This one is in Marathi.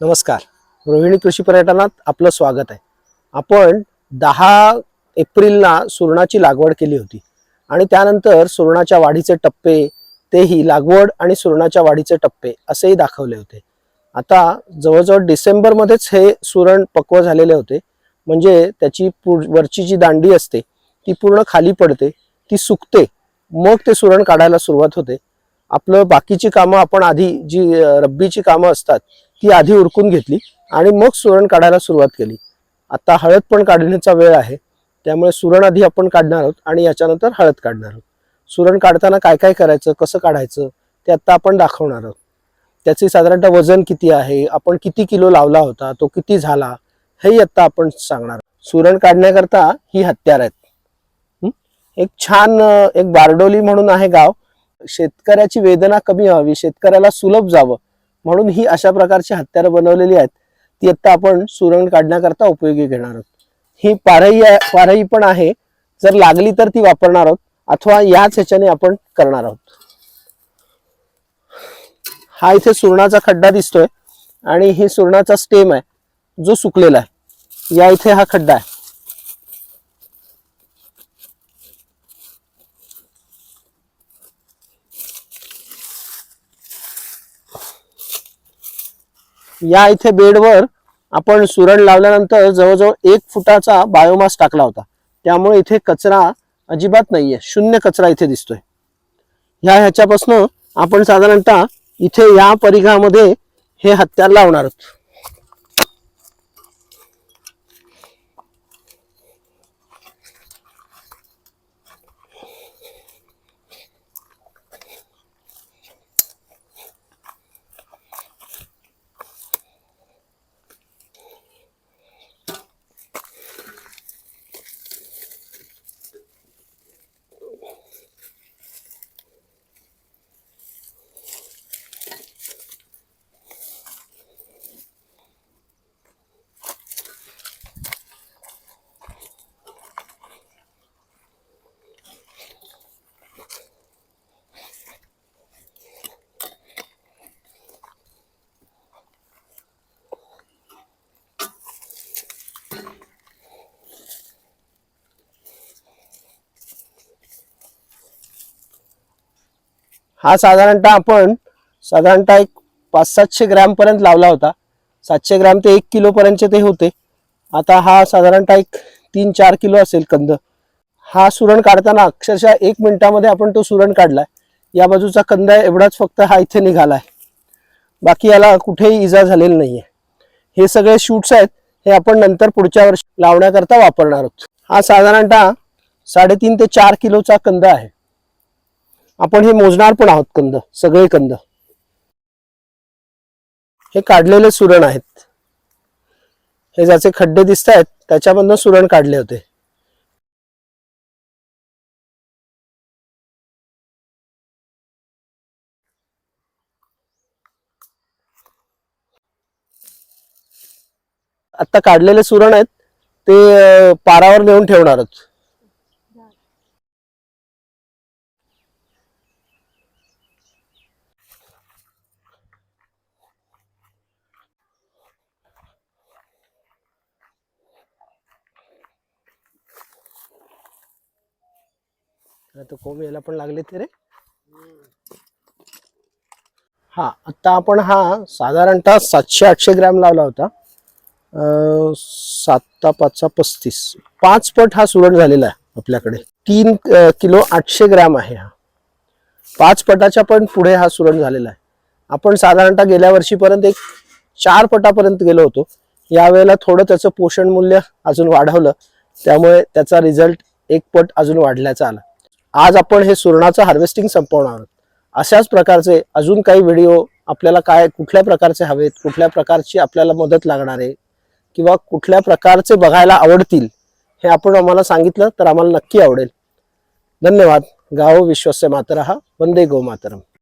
नमस्कार. रोहिणी कृषी पर्यटनात आपलं स्वागत आहे. आपण दहा एप्रिलला सुरणाची लागवड केली होती आणि त्यानंतर सुरणाच्या वाढीचे टप्पे तेही लागवड आणि सुरणाच्या वाढीचे टप्पे असेही दाखवले होते. आता जवळजवळ डिसेंबरमध्येच हे सुरण पक्व झालेले होते. म्हणजे त्याची वरची जी दांडी असते ती पूर्ण खाली पडते ती सुकते मग ते सुरण काढायला सुरुवात होते. आपलं बाकीची कामं आपण आधी जी रब्बीची कामं असतात ती आधी उरकून घेतली आणि मग सुरण काढायला सुरुवात केली. आता हळद पण काढण्याचा वेळ आहे. त्यामुळे सुरण आधी आपण काढणार आहोत आणि याच्यानंतर हळद काढणार आहोत. सुरण काढताना काय काय करायचं कसं काढायचं ते आत्ता आपण दाखवणार आहोत. त्याचे साधारणतः वजन किती आहे आपण किती किलो लावला होता तो किती झाला हेही आत्ता आपण सांगणार सुरण काढण्याकरता ही हत्यार आहेत. एक छान एक बारडोली म्हणून आहे गाव. शेतकऱ्याची वेदना कमी व्हावी शेतकऱ्याला सुलभ जावं म्हणून ही अशा प्रकारची हत्यारं बनवलेली आहेत ती आत्ता आपण सुरंग काढण्याकरता उपयोगी घेणार आहोत. ही पारही आहे पारही पण आहे. जर लागली तर ती वापरणार आहोत अथवा याच ह्याच्याने आपण करणार आहोत. हा इथे सुरणाचा खड्डा दिसतोय आणि ही सुरणाचा स्टेम आहे जो सुकलेला आहे. या इथे हा खड्डा आहे. या इथे बेडवर आपण सुरण लावल्यानंतर जवळजवळ एक फुटाचा बायोमास टाकला होता. त्यामुळे इथे कचरा अजिबात नाहीये. शून्य कचरा इथे दिसतोय. ह्या ह्याच्यापासून आपण साधारणतः इथे या परिघामध्ये हे हत्यार लावणार आहोत. हा साधारणतः आपण साधारणतः एक पाच सातशे ग्रॅमपर्यंत लावला होता. सातशे ग्रॅम ते एक किलोपर्यंतचे ते होते. आता हा साधारणतः एक तीन चार किलो असेल कंद. हा सुरण काढताना अक्षरशः एक मिनिटामध्ये आपण तो सुरण काढलाय. या बाजूचा कंद एवढाच फक्त हा इथे आहे बाकी याला कुठेही इजा झालेली आहे हे सगळे शूट्स आहेत हे आपण नंतर पुढच्या वर्षी लावण्याकरता वापरणार आहोत. हा साधारणतः साडेतीन ते चार किलोचा कंद आहे. आपण हे मोजणार पण आहोत कंद सगळे कंद. हे काढलेले सुरण आहेत. हे ज्याचे खड्डे दिसत आहेत त्याच्यामधनं सुरण काढले होते. आता काढलेले सुरण आहेत ते पारावर नेऊन ठेवणार आहोत. आता कोंब यायला पण लागले ते रे. हा आता आपण हा साधारणतः सातशे आठशे ग्रॅम लावला होता. सातता पाचचा पस्तीस. पाच पट हा सुरट झालेला आहे आपल्याकडे. तीन किलो आठशे ग्रॅम आहे हा. पाच पटाच्या पण पुढे हा सुरण झालेला आहे. आपण साधारणतः गेल्या वर्षीपर्यंत एक चार पटापर्यंत गेलो होतो. यावेळेला थोडं त्याचं पोषण मूल्य अजून वाढवलं. त्यामुळे त्याचा रिझल्ट एक पट अजून वाढल्याचा आला. आज आपण हे सुरणाचं हार्वेस्टिंग संपवणार आहोत. अशाच प्रकारचे अजून काही व्हिडिओ आपल्याला काय कुठल्या प्रकारचे हवेत कुठल्या प्रकारची आपल्याला मदत लागणार आहे किंवा कुठल्या प्रकारचे बघायला आवडतील हे आपण आम्हाला सांगितलं तर आम्हाला नक्की आवडेल. धन्यवाद. गाव विश्वस्य मातरहा वंदे गो मातरम